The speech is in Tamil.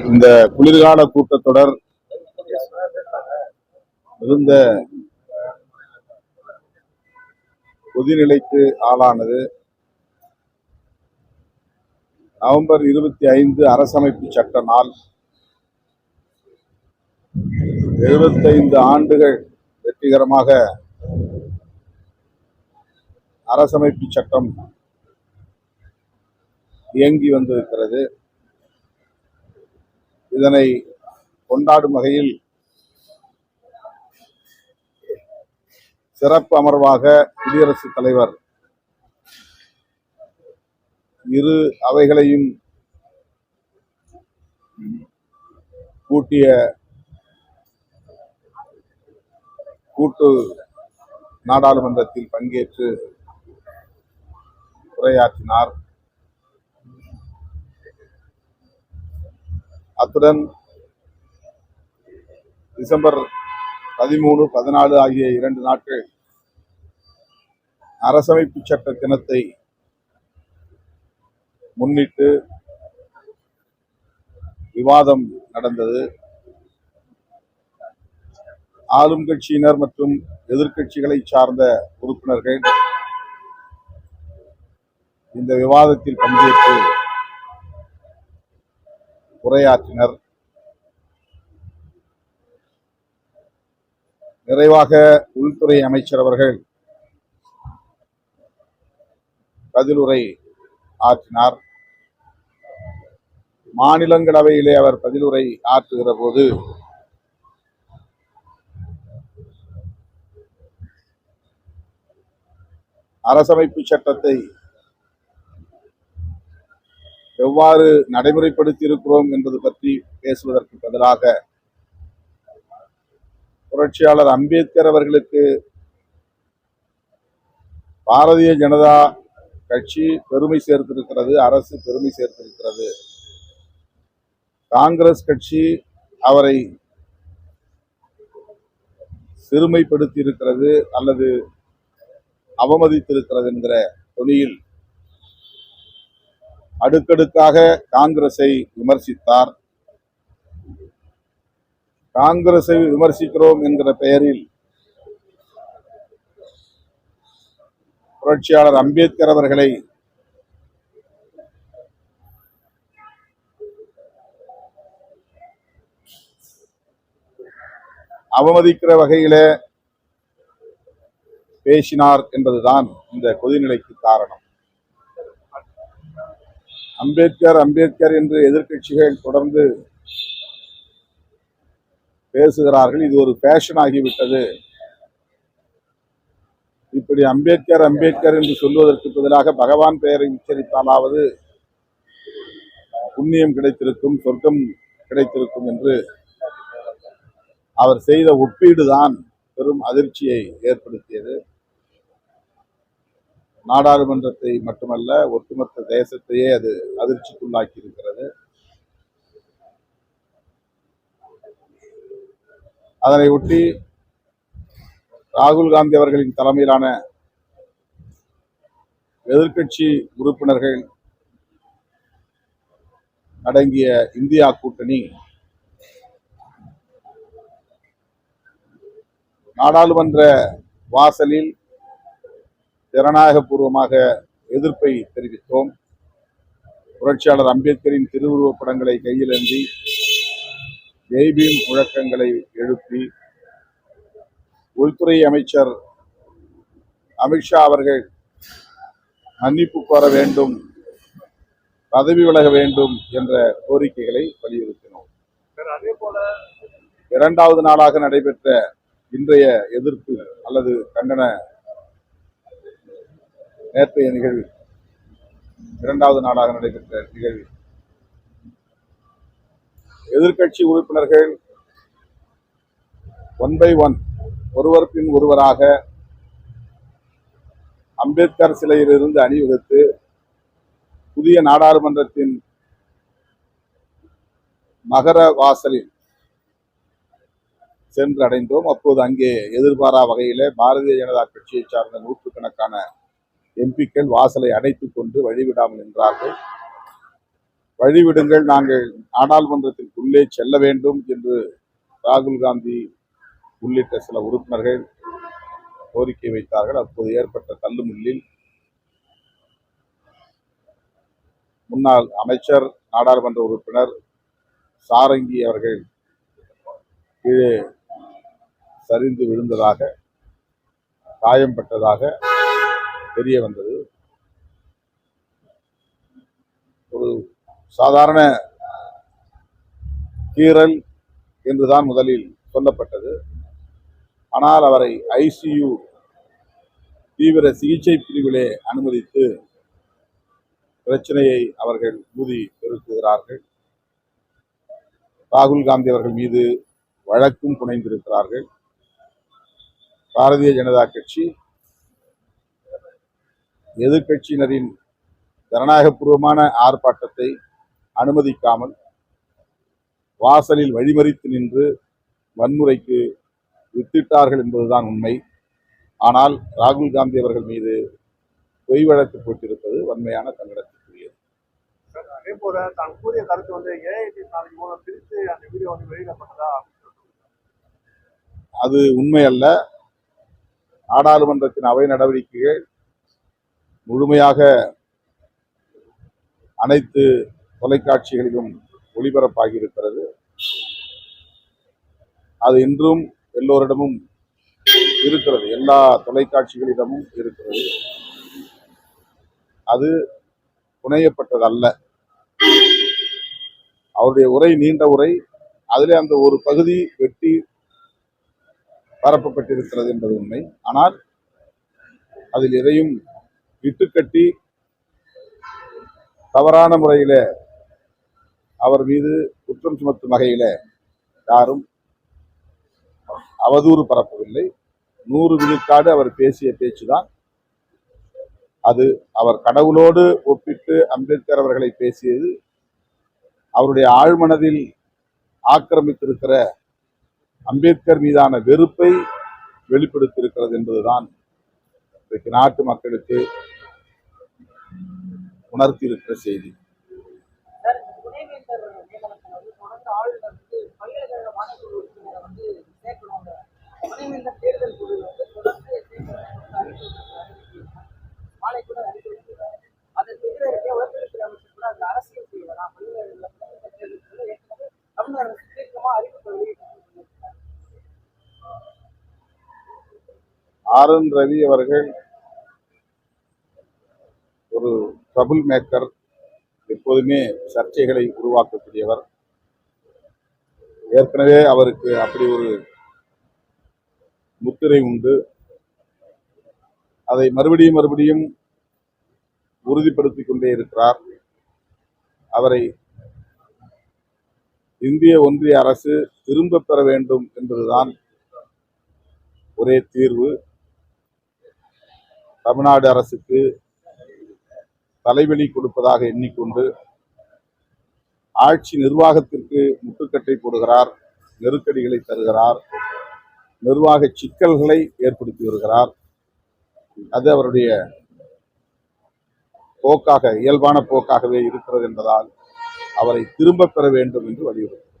இந்த குளிர்கால கூட்டத்தொடர் மிகுந்த கொதிநிலைக்கு ஆளானது. நவம்பர் இருபத்தி ஐந்து அரசமைப்பு சட்ட நாள். எழுபத்தைந்து ஆண்டுகள் வெற்றிகரமாக அரசமைப்பு சட்டம் இயங்கி வந்திருக்கிறது. இதனை கொண்டாடும் வகையில் சிறப்பு அமர்வாக குடியரசுத் தலைவர் இரு அவைகளையும் கூட்டிய கூட்டு நாடாளுமன்றத்தில் பங்கேற்று உரையாற்றினார். அத்துடன் டிசம்பர் பதிமூணு பதினாலு ஆகிய இரண்டு நாட்கள் அரசமைப்பு சட்ட தினத்தை முன்னிட்டு விவாதம் நடந்தது. ஆளும் கட்சியினர் மற்றும் எதிர்க்கட்சிகளை சார்ந்த உறுப்பினர்கள் இந்த விவாதத்தில் பங்கேற்று உரையாற்றினர். நிறைவாக உள்துறை அமைச்சர் அவர்கள் பதிலுரை ஆற்றினார். மாநிலங்களவையிலே அவர் பதிலுரை ஆற்றுகிற போது அரசமைப்பு சட்டத்தை எவ்வாறு நடைமுறைப்படுத்தி இருக்கிறோம் என்பது பற்றி பேசுவதற்கு பதிலாக புரட்சியாளர் அம்பேத்கர் அவர்களுக்கு பாரதிய ஜனதா கட்சி பெருமை சேர்த்திருக்கிறது அரசு பெருமை சேர்த்திருக்கிறது. காங்கிரஸ் கட்சி அவரை சிறுமைப்படுத்தி இருக்கிறது அல்லது அவமதித்திருக்கிறது என்கிற தொனியில் அடுக்கடுக்காக காங்கிரஸை விமர்சித்தார். காங்கிரஸை விமர்சிக்கிறோம் என்கிற பெயரில் புரட்சியாளர் அம்பேத்கர் அவர்களை அவமதிக்கிற வகையில பேசினார் என்பதுதான் இந்த கொதிநிலைக்கு காரணம். அம்பேத்கர் அம்பேத்கர் என்று எதிர்கட்சிகள் தொடர்ந்து பேசுகிறார்கள். இது ஒரு ஃபேஷன் ஆகிவிட்டது. இப்படி அம்பேத்கர் அம்பேத்கர் என்று சொல்வதற்கு பதிலாக பகவான் பெயரை உச்சரித்தாலாவது புண்ணியம் கிடைத்திருக்கும் சொர்க்கம் கிடைத்திருக்கும் என்று அவர் செய்த ஒப்பீடுதான் பெரும் அதிர்ச்சியை ஏற்படுத்தியது. நாடாளுமன்றத்தை மட்டுமல்ல ஒட்டுமொத்த தேசத்தையே அது அதிர்ச்சிக்குள்ளாக்கி இருக்கிறது அதனை ஒட்டி ராகுல் காந்தி அவர்களின் தலைமையிலான எதிர்க்கட்சி உறுப்பினர்கள் அடங்கிய இந்தியா கூட்டணி நாடாளுமன்ற வாசலில் ஜனநாயகபூர்வமாக எதிர்ப்பை தெரிவித்தோம். புரட்சியாளர் அம்பேத்கரின் திருவுருவப் படங்களை கையிலேந்தி ஜெய்பீம் முழக்கங்களை எழுப்பி உள்துறை அமைச்சர் அமித்ஷா அவர்கள் மன்னிப்பு கோர வேண்டும் பதவி விலக வேண்டும் என்ற கோரிக்கைகளை வலியுறுத்தினோம். இரண்டாவது நாளாக நடைபெற்ற இன்றைய எதிர்ப்பு அல்லது கண்டன நேற்றைய நிகழ்வு. இரண்டாவது நாளாக நடைபெற்ற நிகழ்வு. எதிர்க்கட்சி உறுப்பினர்கள் ஒன் பை ஒன் ஒருவர் பின் ஒருவராக அம்பேத்கர் சிலையிலிருந்து அணிவகுத்து புதிய நாடாளுமன்றத்தின் மகர வாசலில் சென்று அடைந்தோம் அப்போது அங்கே எதிர்பாரா வகையிலே பாரதிய ஜனதா கட்சியை சார்ந்த நூற்றுக்கணக்கான எம்பிக்கள் வாசலை அடைத்துக் கொண்டு வழிவிடாமல் நின்றார்கள். வழிவிடுங்கள் நாங்கள் நாடாளுமன்றத்திற்குள்ளே செல்ல வேண்டும் என்று ராகுல் காந்தி உள்ளிட்ட சில உறுப்பினர்கள் கோரிக்கை வைத்தார்கள். அப்போது ஏற்பட்ட தள்ளுமுள்ளில் முன்னாள் அமைச்சர் நாடாளுமன்ற உறுப்பினர் சாரங்கி அவர்கள் கீழே சரிந்து விழுந்ததாக காயம்பட்டதாக தெரிய வந்தது. ஒரு சாதாரண கீறல் என்றுதான் முதலில் சொல்லப்பட்டது. ஆனால் அவரை ஐசியு தீவிர சிகிச்சை பிரிவிலே அனுமதித்து பிரச்சனையை அவர்கள் ஊதி பெருக்குகிறார்கள். ராகுல் காந்தி அவர்கள் மீது வழக்கும் புனைந்திருக்கிறார்கள். பாரதிய ஜனதா கட்சி எதிர்க்கட்சியினரின் ஜனநாயகபூர்வமான ஆர்ப்பாட்டத்தை அனுமதிக்காமல் வாசலில் வழிமறித்து நின்று வன்முறைக்கு வித்திட்டார்கள் என்பதுதான் உண்மை. ஆனால் ராகுல் காந்தி அவர்கள் மீது பொய் வழக்கு போட்டிருப்பது வன்மையான கண்டனத்திற்குரியது அதே போல தான் கூறிய கருத்து வந்து ஏஐடி நாளைக்கு மூலம் பிரித்து அந்த வீடியோ வந்து வெளியிடப்பட்டதா? அது உண்மை அல்ல நாடாளுமன்றத்தின் அவை நடவடிக்கைகள் முழுமையாக அனைத்து தொலைக்காட்சிகளிலும் ஒளிபரப்பாகி இருக்கிறது அது இன்றும் எல்லோரிடமும் இருக்கிறது. எல்லா தொலைக்காட்சிகளிடமும் இருக்கிறது. அது புனையப்பட்டதல்ல. அவருடைய உரை நீண்ட உரை. அதிலே அந்த ஒரு பகுதி வெட்டி பரப்பப்பட்டிருக்கிறது என்பது உண்மை. ஆனால் அதில் எதையும் இட்டுக்கட்டி தவறான முறையில் அவர் மீது குற்றம் சுமத்தும் வகையில் யாரும் அவதூறு பரப்பவில்லை. நூறு விழுக்காடு அவர் பேசிய பேச்சுதான். அது அவர் கடவுளோடு ஒப்பிட்டு அம்பேத்கர் அவர்களை பேசியது. அவருடைய ஆழ்மனதில் ஆக்கிரமித்திருக்கிற அம்பேத்கர் மீதான வெறுப்பை வெளிப்படுத்தியிருக்கிறது என்பதுதான் இன்றைக்கு நாட்டு மக்களுக்கு செய்தி. தீர்க்கமா அறிவிப்பு வெளியிட்டிருக்காங்க. ஆர் என் ரவி அவர்கள் ஒரு ட்ரபுள் மேக்கர் எப்போதுமே சர்ச்சைகளை உருவாக்கக்கூடியவர். ஏற்கனவே அவருக்கு அப்படி ஒரு முத்திரை உண்டு. அதை மறுபடியும் மறுபடியும் உறுதிப்படுத்திக் கொண்டே இருக்கிறார். அவரை இந்திய ஒன்றிய அரசு திரும்ப பெற வேண்டும் என்பதுதான் ஒரே தீர்வு. தமிழ்நாடு அரசுக்கு தலைவலி கொடுப்பதாக எண்ணிக்கொண்டு ஆட்சி நிர்வாகத்திற்கு முட்டுக்கட்டை போடுகிறார் நெருக்கடிகளை தருகிறார் நிர்வாக சிக்கல்களை ஏற்படுத்தி வருகிறார். அது அவருடைய போக்காக இயல்பான போக்காகவே இருக்கிறது என்பதால் அவரை திரும்ப பெற வேண்டும் என்று வலியுறுத்தினார்